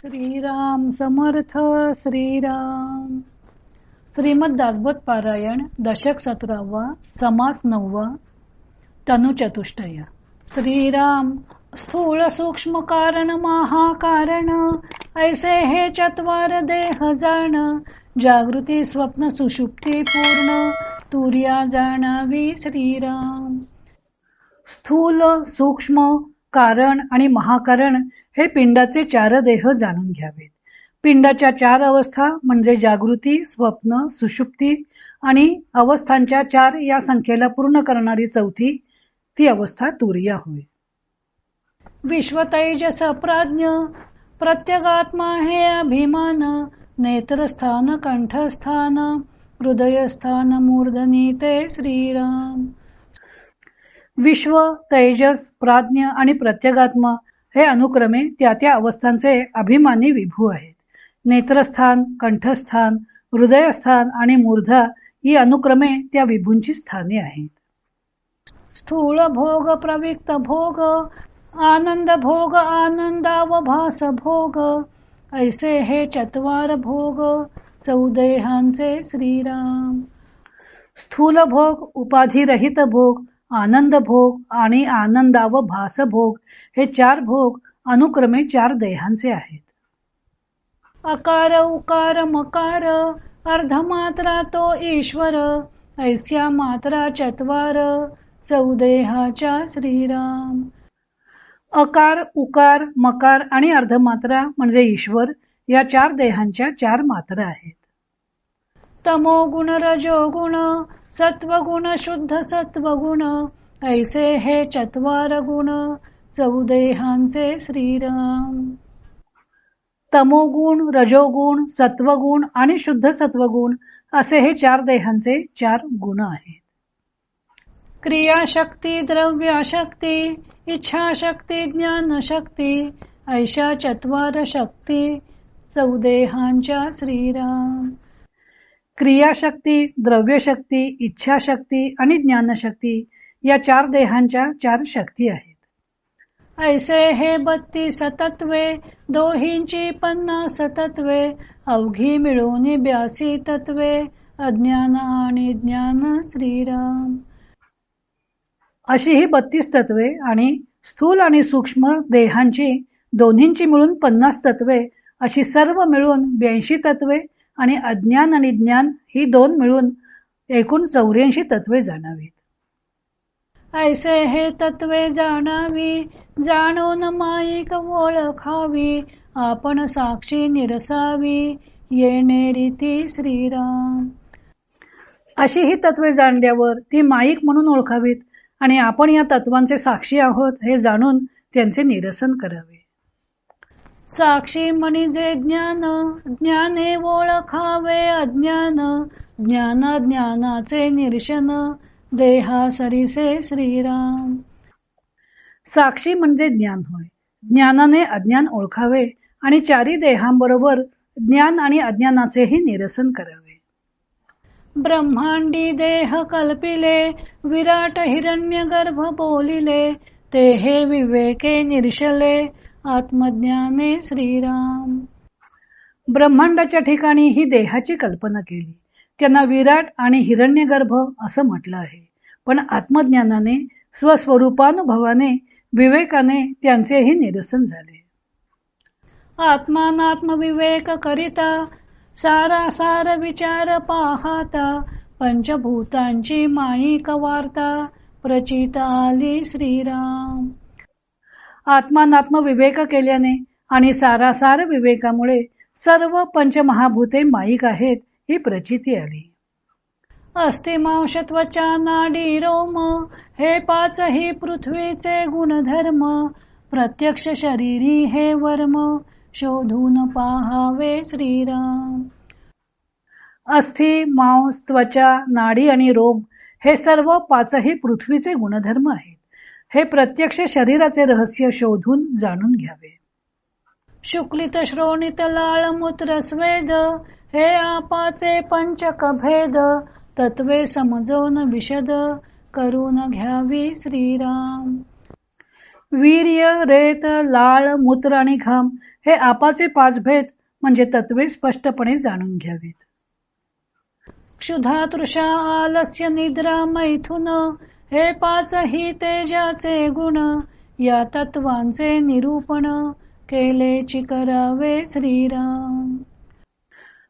श्रीराम समर्थ श्रीराम. श्रीमद दासबोध पारायण दशक सतरावा समास नववा तनुचतुष्टय. श्रीराम स्थूल सूक्ष्म कारण महाकारण ऐसे हे चत्वार देह जाण जागृती स्वप्न सुषुप्ती पूर्ण तुर्या जाणावी श्रीराम. स्थूल सूक्ष्म कारण आणि महाकारण हे पिंडाचे चार देह जाणून घ्यावेत. पिंडाच्या चार अवस्था म्हणजे जागृती स्वप्न सुषुप्ती आणि अवस्थांच्या चार या संख्येला पूर्ण करणारी चौथी ती अवस्था तुर्या होय. विश्वतैजस प्राज्ञ प्रत्यगात्मा हे अभिमान नेत्रस्थान कंठस्थान हृदयस्थान मूर्धनी ते श्रीराम. विश्व तेजस प्राज्ञ आणि प्रत्यगात्मा हे अनुक्रमे त्या त्या अवस्थांचे अभिमानी विभू आहेत. नेत्रस्थान कंठस्थान हृदयस्थान आणि मूर्धा ही अनुक्रमे त्या विभूंची स्थाने आहेत. स्थूल भोग प्रविक्त भोग आनंद भोग आनंदावभास भोग ऐसे हे चत्वार भोग चौदेहांचे श्रीराम. स्थूल भोग उपाधिरहित भोग आनंद भोग आणि आनंदाव भास भोग हे चार भोग अनुक्रमे चार देहांचे आहेत. अकार उकार मकार अर्धमात्रा तो ईश्वर ऐस्या मात्रा चत्वार चौदेहाच्या श्रीराम. अकार उकार मकार आणि अर्धमात्रा म्हणजे ईश्वर या चार देहांच्या चार मात्रा आहेत. तमोगुण रजोगुण सत्वगुण शुद्ध सत्वगुण ऐसे हे चत्वार गुण चौदेहांचे श्रीराम. तमोगुण रजोगुण सत्वगुण आणि शुद्ध सत्वगुण असे हे चार देहांचे चार गुण आहेत. क्रियाशक्ती द्रव्याशक्ती इच्छाशक्ती ज्ञानशक्ती ऐशा चत्वार शक्ती चौदेहांच्या श्रीराम. क्रियाशक्ती द्रव्यशक्ती इच्छाशक्ती आणि ज्ञानशक्ती या चार देहांच्या चार शक्ती आहेत. ऐसे हे बत्तीस तत्वे दोहींची पन्नास तत्वे अवघी मिळून ब्यासी तत्वे अज्ञान आणि ज्ञान श्रीराम. अशी ही बत्तीस तत्वे आणि स्थूल आणि सूक्ष्म देहांची दोन्हींची मिळून पन्नास तत्वे अशी सर्व मिळून ब्याऐंशी तत्वे आणि अज्ञान आणि ज्ञान ही दोन मिळून एकूण चौऱ्याऐंशी तत्वे जाणावीत. ऐसे हे तत्वे जाणावी जाणून माईक ओळखावी आपण साक्षी निरसावी येणे रीती श्रीराम. अशी ही तत्वे जाणल्यावर ती माईक म्हणून ओळखावीत आणि आपण या तत्वांचे साक्षी आहोत हे जाणून त्यांचे निरसन करावे. साक्षी म्हणजे ज्ञान ज्ञाने ओळखावे अज्ञान. ज्ञान ज्ञानाचे निरशन देहा सरीसे श्रीराम. साक्षी म्हणजे ज्ञान होय. ज्ञानाने अज्ञान ओळखावे आणि चारी देहांबरोबर ज्ञान आणि अज्ञानाचेही निरसन करावे. ब्रह्मांडी देह कल्पिले विराट हिरण्य गर्भ बोलिले ते हे विवेके निर्शले आत्मज्ञाने श्रीराम. ब्रह्मांडाच्या ठिकाणी ही देहाची कल्पना केली. त्यांना विराट आणि हिरण्यगर्भ असं म्हटलं आहे. पण आत्मज्ञानाने स्वस्वरूपानुभवाने विवेकाने त्यांचेही निरसन झाले. आत्मानात्मविवेक करिता सारा सार विचार पाहता पंचभूतांची माईक वार्ता प्रचित आली श्रीराम. आत्मानात्म विवेक केल्याने आणि सारासार विवेकामुळे सर्व पंचमहाभूते माईक आहेत ही प्रचिती आली. अस्थिमांश त्वचा नाडी रोम हे पाच ही पृथ्वीचे गुणधर्म प्रत्यक्ष शरीरी हे वर्म शोधून पाहावे श्रीराम. अस्थि मांस त्वचा नाडी आणि रोम हे सर्व पाचही पृथ्वीचे गुणधर्म आहेत. हे प्रत्यक्ष शरीराचे रहस्य शोधून जाणून घ्यावे. शुक्लित श्रोणित लाळ मूत्र स्वेद हे आपाचे पंचक भेद तत्वे समजवून विशद करून घ्यावी श्रीराम. वीर्य रेत लाळ मूत्र आणि घाम हे आपाचे पाच भेद म्हणजे तत्वे स्पष्टपणे जाणून घ्यावीत. क्षुधा तृषा आलस्य निद्रा मैथुन हे पाच ही तेजाचे गुण या तत्वांचे निरूपण केले करावे श्रीराम.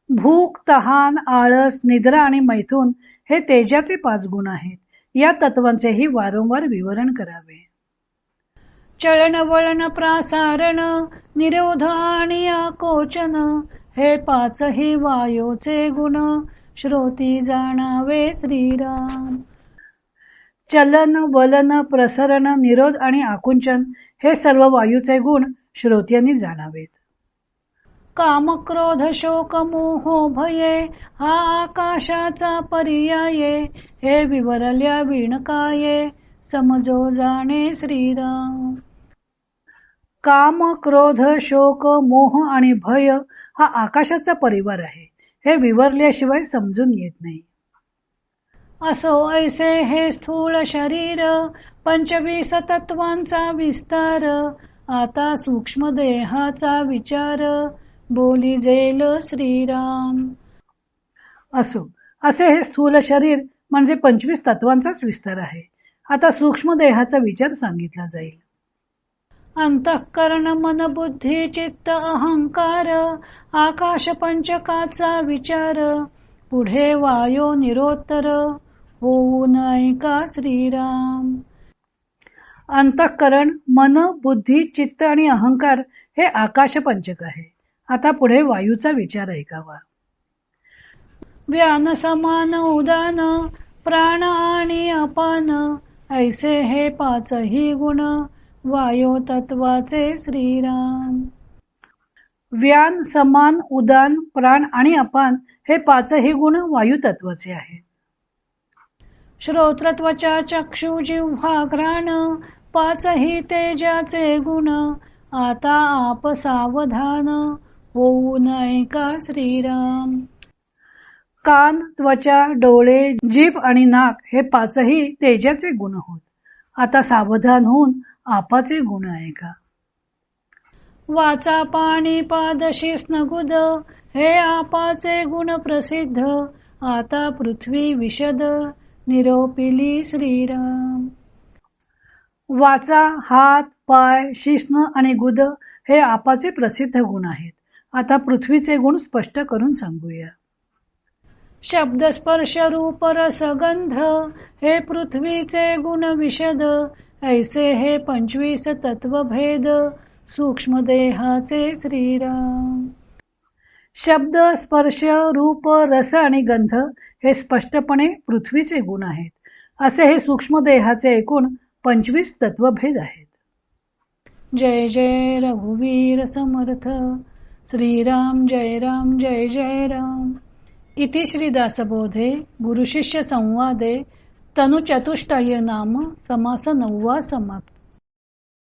भूक तहान आळस निद्रा आणि मैथून हे तेजाचे पाच गुण आहेत. या तत्वांचेही वारंवार विवरण करावे. चळण वळण प्रासारण निरोध आणि आकोचन हे पाचही वायूचे गुण श्रोती जाणावे श्रीराम. चलन वलन प्रसरण निरोध आणि आकुंचन हे सर्व वायूचे गुण श्रोत्यांनी जाणावेत. काम क्रोध शोक मोह भये हा आकाशाचा पर्याये हे विवरल्या विणकाये. समजो जाणे श्रीराम. काम क्रोध शोक मोह आणि भय हा आकाशाचा परिवार आहे. हे विवरल्याशिवाय समजून येत नाही. असो ऐसे हे स्थूल शरीर पंचवीस तत्वांचा विस्तार. आता सूक्ष्म देहाचा विचार बोली जेल श्रीराम. असो असे हे स्थूल शरीर म्हणजे पंचवीस तत्वांचाच विस्तार आहे. आता सूक्ष्म देहाचा विचार सांगितला जाईल. अंतःकरण मन बुद्धी चित्त अहंकार आकाश पंचकाचा विचार. पुढे वायो निरोत्तर होऊन ऐका श्रीराम. अंतःकरण मन बुद्धी चित्त आणि अहंकार हे आकाश पंचक आहे. आता पुढे वायूचा विचार ऐकावा. व्यान समान उदान प्राण आणि अपान ऐसे हे पाचही गुण वायो तत्वाचे श्रीराम. व्यान समान उदान प्राण आणि अपान हे पाचही गुण वायू तत्वाचे आहेत. श्रोत्रत्वचा चक्षु जिव्हा घ्राण पाचही तेजाचे गुण आता आप सावधान होऊ नये का श्रीराम. कान त्वचा डोळे जीभ आणि नाक हे पाचही तेजाचे गुण होत. आता सावधान होऊन आपाचे गुण आहे का वाचा पाणी पादशी स्नगुद हे आपाचे गुण प्रसिद्ध आता पृथ्वी विशद. निरोपिली श्रीराम. वाचा हात पाय शिस्न आणि गुद हे आपाचे प्रसिद्ध गुण आहेत. आता पृथ्वीचे गुण स्पष्ट करून सांगूया. शब्द स्पर्श रूप रसगंध हे पृथ्वीचे गुण विशद. ऐसे हे पंचवीस तत्वभेद. सूक्ष्म देहाचे श्रीराम. शब्द स्पर्श रूप रस आणि गंध हे स्पष्टपणे पृथ्वीचे गुण आहेत. असे हे सूक्ष्म देहाचे एकूण पंचवीस तत्वभेद आहेत. जय जय रघुवीर समर्थ. श्रीराम जय राम जय जय राम. इति श्रीदासबोधे गुरुशिष्य संवादे तनुचतुष्टय नाम समास नववा समाप्त.